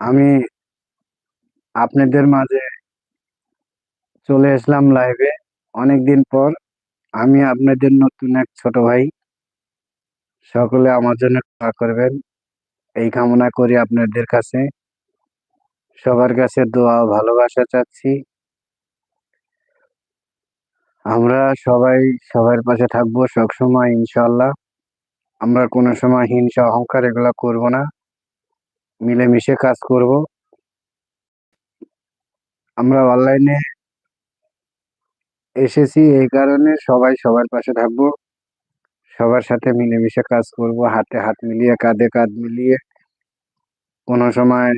আমি আপনাদের মাঝে চলে আসলাম লাইভে অনেকদিন পর আমি আপনাদের নতুন এক ছোট ভাই। সকলে আমার জন্য দোয়া করবেন। এই কামনা করি আপনাদের কাছে। সবার কাছে দোয়া ভালোবাসা চাচ্ছি। আমরা সবাই সবার পাশে থাকব সবসময় ইনশাল্লাহ আমরা কোনো সময় হিংসা, অহংকার এগুলা করব না। মিলেমিশে কাজ করব। আমরা অনলাইনে এসেছি এই কারণে সবাই সবার পাশে থাকব। সবার সাথে মিলেমিশে কাজ করব, হাতে হাত মিলিয়ে, কাঁধে কাঁধ মিলিয়ে। কোনো সময়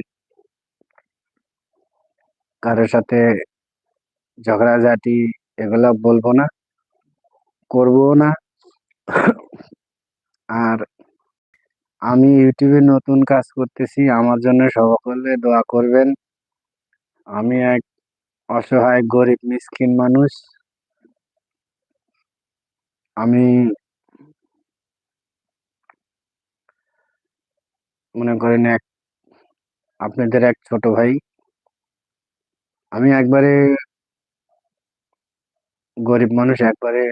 কারোর সাথে ঝগড়াঝাটি এগুলা বলব না করব না। আর আমি ইউটিউবে নতুন কাজ করতেছি, আমার জন্য সকলে দোয়া করবেন। আমি এক অসহায়, গরিব, মিসকিন মানুষ। আমি মনে করেন এক, আপনাদের এক ছোট ভাই। আমি একবারে গরিব মানুষ, একবারে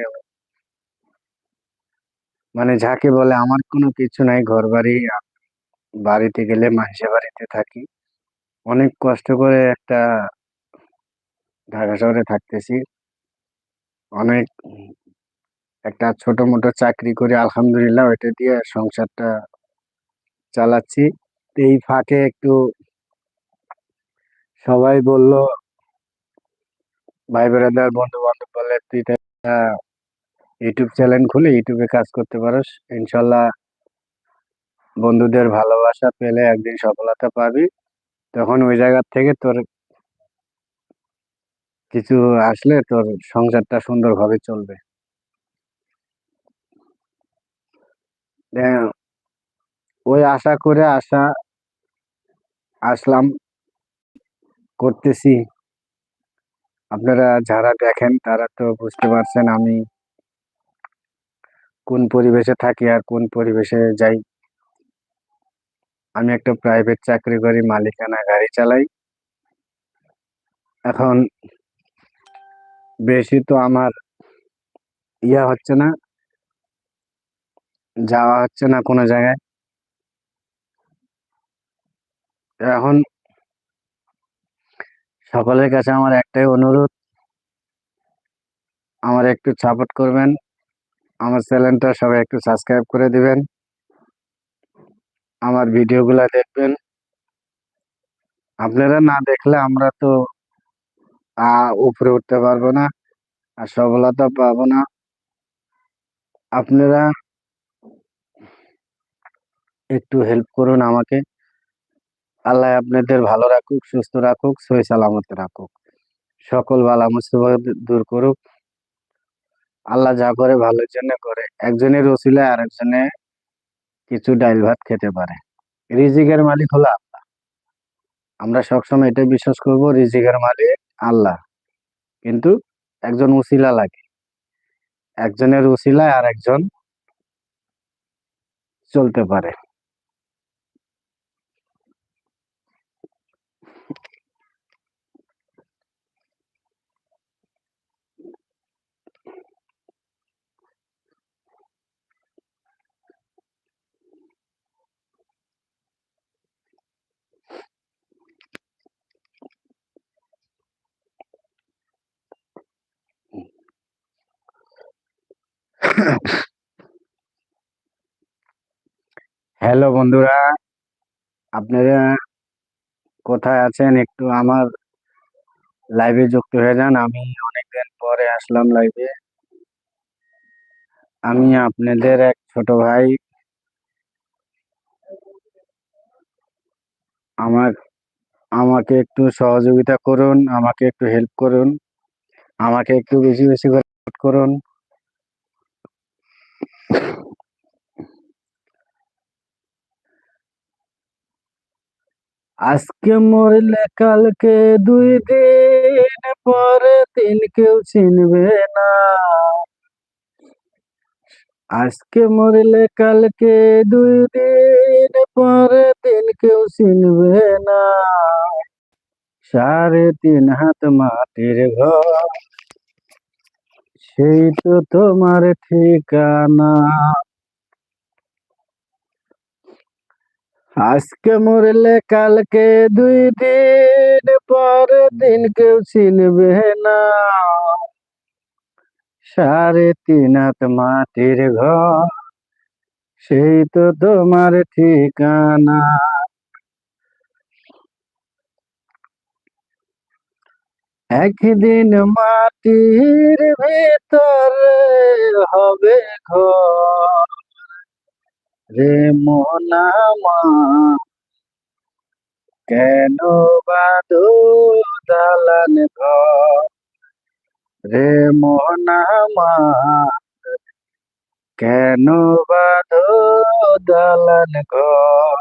মানে যাকে বলে আমার কোনো কিছু নাই ঘর বাড়ি বাড়িতে গেলে মানুষের বাড়িতে থাকি। অনেক কষ্ট করে একটা ঢাকা শহরে থাকতেছি। অনেক একটা ছোট মোটো চাকরি করে আলহামদুলিল্লাহ ওইটা দিয়ে সংসারটা চালাচ্ছি। এই ফাঁকে একটু সবাই বলল ভাই বেড়াদার বন্ধু বান্ধব বলে, তুই তো একটা ইউটিউব চ্যানেল খুলে ইউটিউবে কাজ করতে পারোস ইনশাল্লাহ বন্ধুদের ভালোবাসা পেলে একদিন সফলতা পাবি। তখন ওই জায়গার থেকে তোর কিছু আসলে তোর সংসারটা সুন্দরভাবে চলবে। ওই আশা করে আসা, আসলাম, করতেছি। আপনারা যারা দেখেন তারা তো বুঝতে পারছেন আমি কোন পরিবেশে থাকি আর কোন পরিবেশে যাই। আমি একটা প্রাইভেট চাকরি করি, মালিকানা গাড়ি চালাই। এখন বেশি তো আমার ইয়া হচ্ছে না, যাওয়া হচ্ছে না কোনো জায়গায়। এখন সকলের কাছে আমার একটাই অনুরোধ, আমার একটু সাপোর্ট করবেন। আমার চ্যানেলটা সবাই একটু সাবস্ক্রাইব করে দিবেন। আমার ভিডিওগুলো দেখবেন। আপনারা না দেখলে আমরা তো উপরে উঠতে পারব না, আর সফলতা পাবো না। আপনারা একটু হেল্প করুন আমাকে। আল্লাহ আপনাদের ভালো রাখুক, সুস্থ রাখুক সই সালামতে রাখুক। সকল বালা মুসিবত দূর করুক। আল্লাহ যা করে ভালোর জন্য করে। একজনের ওসিলায় আরেকজনে কিছু ডাইল ভাত খেতে পারে। রিজিকের মালিক হলো আল্লাহ। আমরা সবসময় এটা বিশ্বাস করব, রিজিকের মালিক আল্লাহ। কিন্তু একজন উসিলা লাগে। একজনের উসিলায় আর একজন চলতে পারে। হ্যালো বন্ধুরা। আপনারা কোথায় আছেন? একটু আমার লাইভে যুক্ত হয়ে যান। আমি অনেকদিন পরে আসলাম লাইভে আমি আপনাদের এক ছোট ভাই। আমার, আমাকে একটু সহযোগিতা করুন, আমাকে একটু হেল্প করুন, আমাকে একটু বেশি বেশি করে করুন। আজকে মরলে কালকে দুই দিন পরে দিন কেউ চিনবে না। আজকে মরলে কালকে দুই দিন পরে দিন কেউ চিনবে না। সাড়ে তিন হাত মাটির ঘর সেই তো তোমার ঠিকানা। আজকে মরলে কালকে দুই দিন পরে দিন কেউ চিনবে না। সাড়ে তিন হাত মাটির ঘর, সেই তো তোমার ঠিকানা। একদিন মাটির ভিতরে হবে ঘর। রে মোনামা কেন বাদো দালান ঘর? রে মোনামা কেন বাদো দালান ঘর?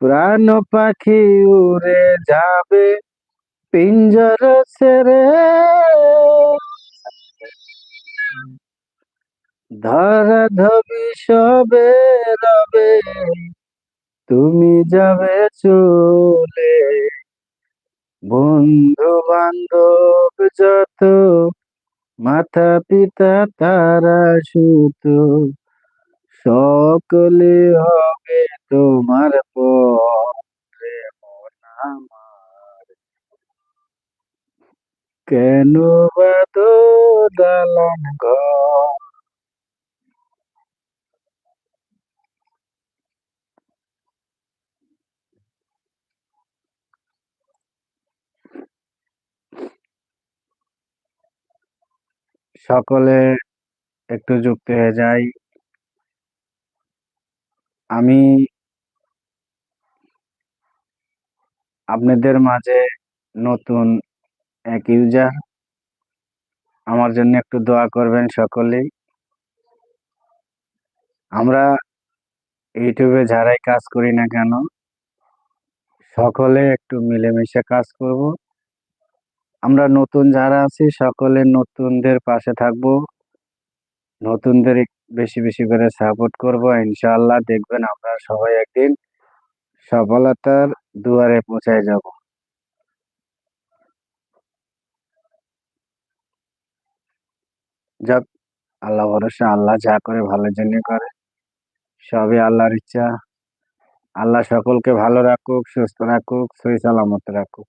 প্রাণ পাখি উড়ে যাবে পিঞ্জর সেরে ধরা ধবি সবে রবে তুমি যাবে চলে বন্ধু বান্ধব যত মাতা পিতা তারা সুত সকলে হবে তোমার পরে মন কেন ঘর? সকলে একটু যুক্ত হয়ে যাই। আমি আপনাদের মাঝে নতুন এক ইউজার, আমার জন্য একটু দোয়া করবেন সকলেই। আমরা ইউটিউবে যারাই কাজ করি না কেন, সকলে একটু মিলেমিশে কাজ করব। আমরা নতুন যারা আছি, সকলে নতুনদের পাশে থাকব। নতুনদের বেশি বেশি করে সাপোর্ট করব। ইনশাআল্লাহ দেখবেন আমরা সবাই একদিন সফলতার দুয়ারে পৌঁছায় যাব। যাক, আল্লাহ ভরসা, আল্লাহ যা করে ভালোর জন্য করে। সবই আল্লাহর ইচ্ছা। আল্লাহ সকলকে ভালো রাখুক, সুস্থ রাখুক, সহি সালামত রাখুক।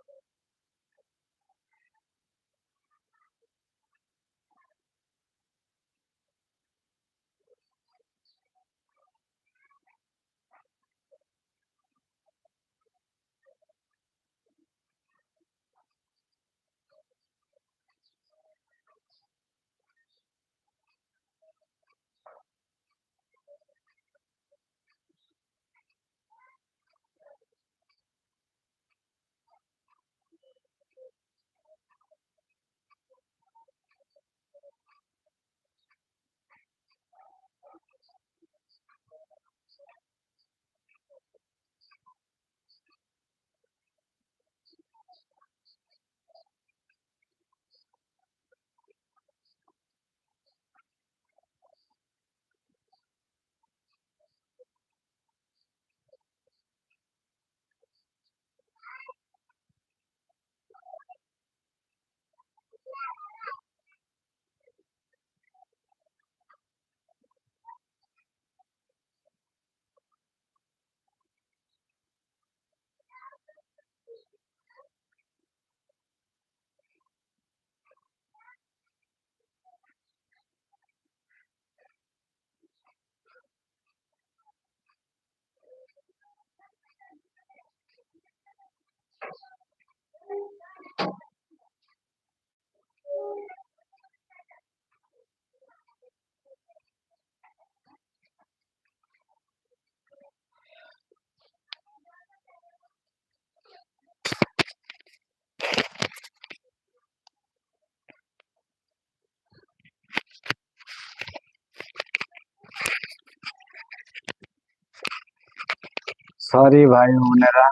সরি ভাই, বোনেরা,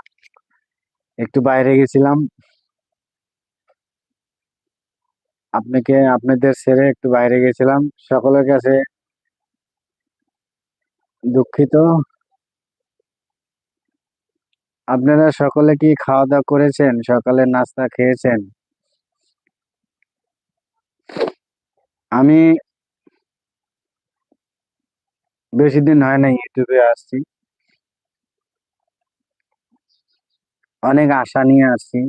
একটু বাইরে গেছিলাম। আপনাকে, আপনাদের ছেড়ে একটু বাইরে গেছিলাম। সকলের কাছে দুঃখিত। আপনারা সকলে কি খাওয়া দাওয়া করেছেন? সকালে নাস্তা খেয়েছেন? আমি বেশি দিন হয় না ইউটিউবে আসছি। অনেক আশা নিয়ে আসছি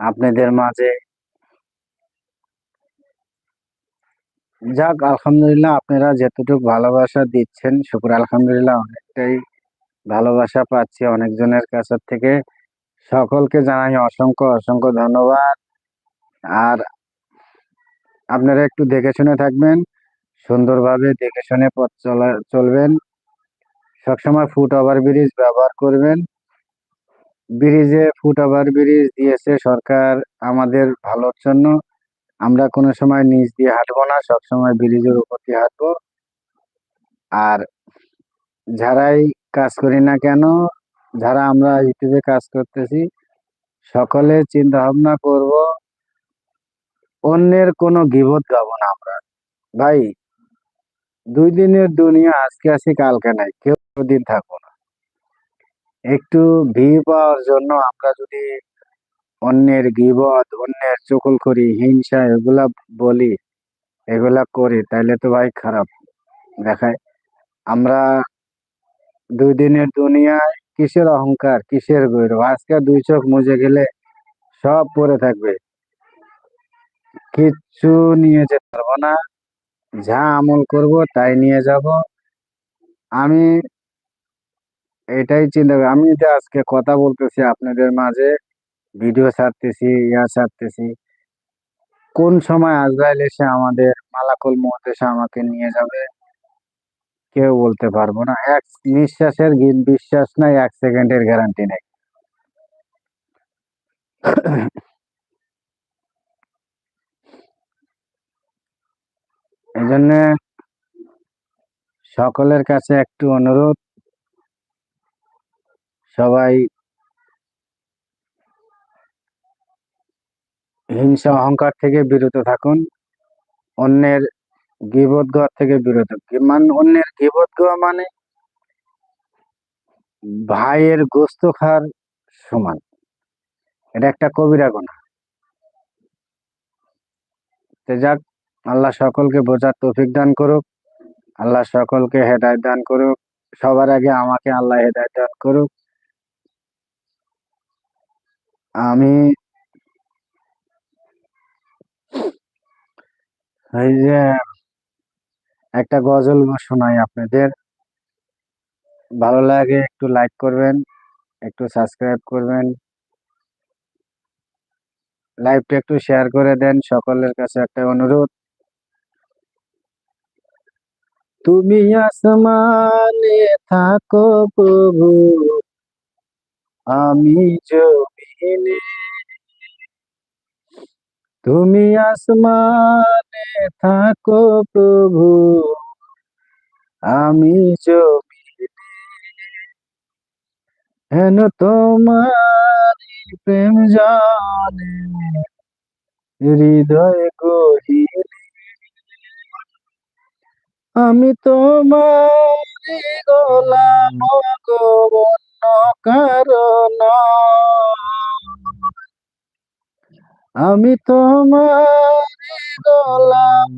আপনাদের মাঝে। যাক, আলহামদুলিল্লাহ আপনারা যতটুকু ভালোবাসা দিচ্ছেন, শুক্র আলহামদুলিল্লাহ অনেকটাই ভালোবাসা পাচ্ছি অনেকজনের কাছের থেকে। সকলকে জানাই অসংখ্য অসংখ্য ধন্যবাদ। আর আপনারা একটু দেখে শুনে থাকবেন, সুন্দরভাবে দেখে শুনে পথ চলা, চলবেন। সবসময় ফুট ওভার ব্রিজ ব্যবহার করবেন। ব্রিজে ফুট ওভার ব্রিজ দিয়েছে সরকার আমাদের ভালোর জন্য। আমরা কোনো সময় নিচ দিয়ে হাঁটবো না সবসময় ব্রিজের উপর দিয়ে হাঁটবো। আর যারাই কাজ করি না কেন, যারা আমরা ইউটিউবে কাজ করতেছি, সকলে চিন্তা ভাবনা করব, অন্যের কোনো গিবত গাবো না আমরা। ভাই, দুই দিনের দুনিয়া আজকে আছি, কালকে নাই, কেউ দিন থাকব একটু ভিউ পাওয়ার জন্য আমরা যদি অন্যের গিবত, অন্যের চকুল করি হিংসা এগুলা বলি, এগুলা করি, তাইলে তো ভাই খারাপ। দেখায়, আমরা দুই দিনের দুনিয়ায় কিসের অহংকার, কিসের গৌরব? আজকে দুই চোখ মুজে গেলে সব পড়ে থাকবে। কিচ্ছু নিয়ে যেতে পারব না। যা আমল করব তাই নিয়ে যাব। আমি এটাই চিন্তা করি। আমি যে আজকে কথা বলতেছি আপনাদের মাঝে ভিডিও ছাড়তেছি, ইয়া ছাড়তেছি, কোন সময় আজরাইল এসে আমাদের মালাকুল মউত এসে আমাকে নিয়ে যাবে, কেউ বলতে পারব না। এক নিঃশ্বাসের বিশ্বাস নাই, এক সেকেন্ডের গ্যারান্টি নেই। এই জন্য সকলের কাছে একটু অনুরোধ সবাই হিংসা অহংকার থেকে বিরত থাকুন। অন্যের গিবত থেকে বিরত মানে অন্যের গিবত গাওয়া মানে ভাইয়ের গোস্ত খাওয়ার সমান। এটা একটা কবিরা গুনাহ তো যাক, আল্লাহ সকলকে বোঝার তৌফিক দান করুক। আল্লাহ সকলকে হেদায়ত দান করুক। সবার আগে আমাকে আল্লাহ হেদায়ত দান করুক। আমি এই যে একটা গজল শোনাই আপনাদের। ভালো লাগে একটু লাইক করবেন, একটু সাবস্ক্রাইব করবেন। লাইভটা একটু শেয়ার করে দেন, সকলের কাছে একটা অনুরোধ। তুমি আসমানে থাকো প্রভু, আমি তুমি আসমানে থাকো প্রভু, আমি হেন তোমার প্রেম জানে, হৃদয় গহিনে। আমি তোমার গোলাম গো অন্য কারণ আমি তোমার গোলাম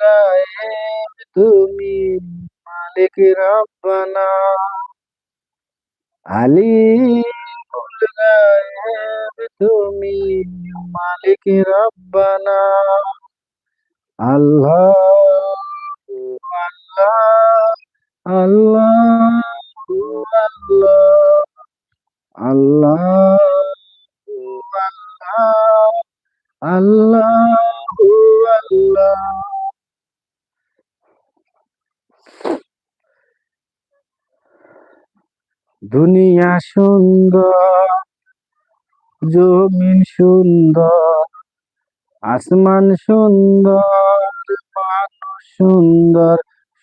গায়ে তুমি মালিক রব্বানা আলী তুমি মালিক রব্বানা আল্লাহ আল্লাহ। আল্লাহ আল্লাহ আল্লাহ আল্লাহ। আল্লাহ দুনিয়া সুন্দর জমিন সুন্দর আসমান সুন্দর মানুষ সুন্দর।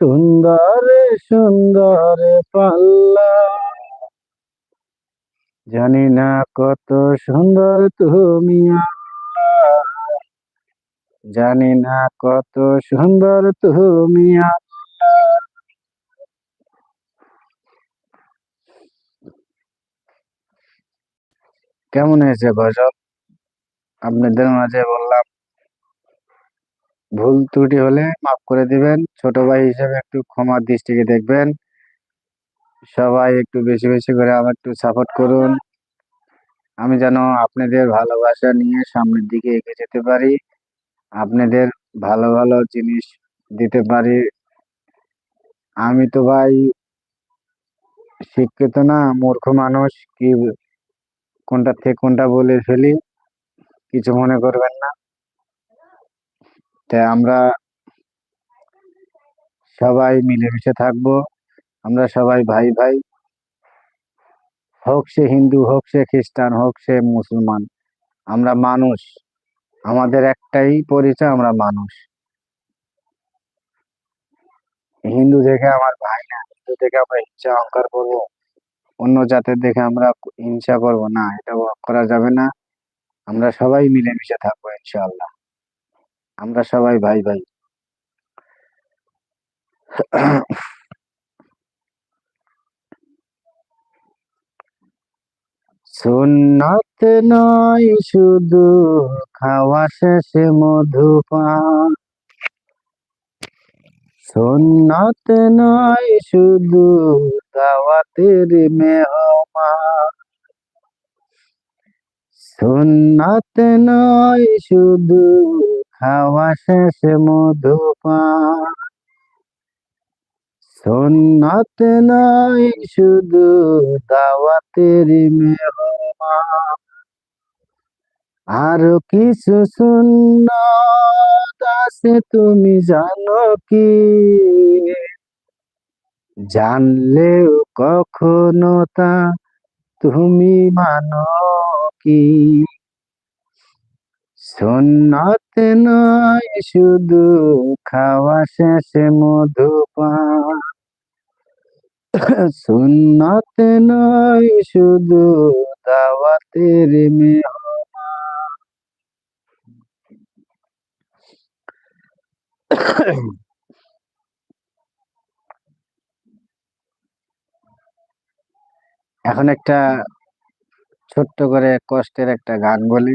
সুন্দরে সুন্দরে পাল্লা। জানি না কত সুন্দর তুমি জানি না কত সুন্দর তুমি কেমন হয়েছে গজল? আপনাদের মাঝে বললাম। ভুল ত্রুটি হলে মাফ করে দিবেন। ছোট ভাই হিসেবে একটু ক্ষমার দৃষ্টিকে দেখবেন। সবাই একটু বেশি বেশি করে আমার একটু সাপোর্ট করুন। আমি যেন আপনাদের ভালোবাসা নিয়ে সামনের দিকে এগিয়ে যেতে পারি। আপনাদের ভালো ভালো জিনিস দিতে পারি। আমি তো ভাই শিক্ষিত না, মূর্খ মানুষ। কি কোনটা থেকে কোনটা বলে ফেলি, কিছু মনে করবেন না। তাই আমরা সবাই মিলেমিশে থাকব। আমরা সবাই ভাই ভাই। হোক সে হিন্দু, হোক সে খ্রিস্টান, হোক সে মুসলমান, আমরা মানুষ। আমাদের একটাই পরিচয়, আমরা মানুষ। হিন্দু দেখে আমার ভাই না, হিন্দু দেখে আমরা হিংসা অহংকার করব। অন্য জাতের দেখে আমরা হিংসা করব। না এটা করা যাবে না। আমরা সবাই মিলেমিশে থাকব, ইনশাআল্লাহ। আমরা সবাই ভাই ভাই। সুন্নত নয়, শুধু খাওয়া শেষে মধুপান। সুন্নত নয়, শুধু দাওয়াতের মেহমান। সুন্নত নয়, শুধু খাওয়া শেষে মধুপান। সুন্নত নাই শুধু দাওয়াতের আরও কিছু সুন্নত আছে, তুমি জানো কি? জানলেও কখনো তা তুমি মানো কি? সুন্নত নয়, শুধু খাওয়া শেষে মধুপান। সুন্নত নয়, শুধু দাওয়াতের মেহমান। এখন একটা ছোট্ট করে কষ্টের একটা গান বলি।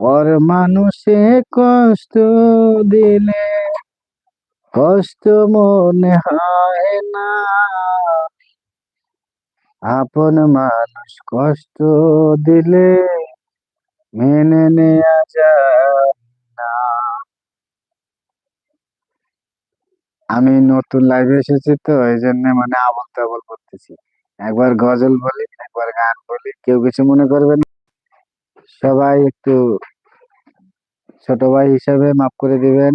পর মানুষে কষ্ট দিলে, কষ্ট মনে হয় না। আপন মানুষ কষ্ট দিলে মেনে নেয়া যায় না। আমি নতুন লাইভে এসেছি তো, এই জন্য মানে আবল তাবল করতেছি। একবার গজল বলি, একবার গান বলি, কেউ কিছু মনে করবেন। সবাই একটু ছোট ভাই হিসাবে মাফ করে দিবেন।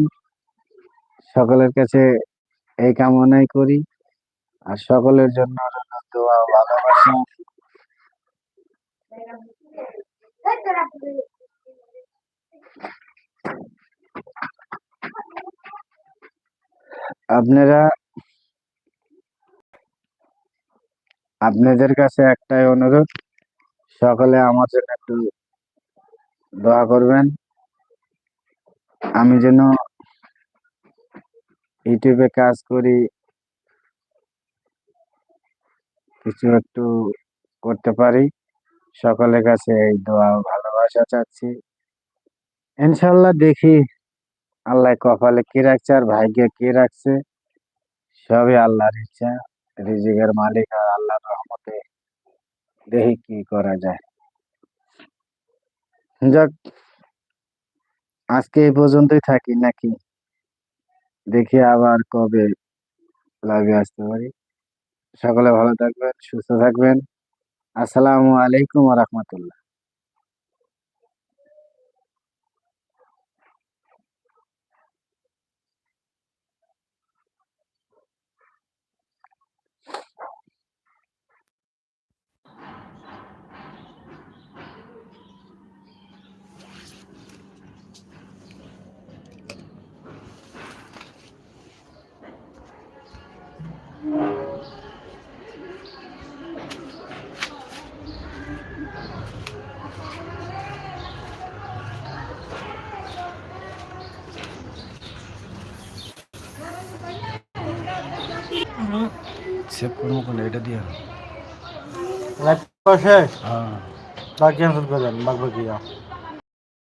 সকলের কাছে এই কামনাই করি। আর সকলের জন্য আপনারা, আপনাদের কাছে একটাই অনুরোধ, সকলে আমার জন্য একটু দোয়া করবেন। আমি যেন ইউটিউবে কাজ করি, কিছু একটু করতে পারি। সকলের কাছে এই দোয়া ভালোবাসা চাচ্ছি। ইনশাল্লাহ দেখি আল্লাহ কপালে কি রাখছে আর ভাগ্যে কি রাখছে। সবই আল্লাহর ইচ্ছা, রিজিকের মালিক আর আল্লাহর রহমতে দেখি কি করা যায়। যাক আজকে এই পর্যন্তই থাকি নাকি? দেখি আবার কবে লাইভে আসতে পারি। সকলে ভালো থাকবেন, সুস্থ থাকবেন। আসসালামু আলাইকুম রহমতুল্লাহ। সেভ করব কোন এটা দিয়ে। লাইভ শেষ? হ্যাঁ। তা ক্যান্সেল করে দেন বাকি বাকি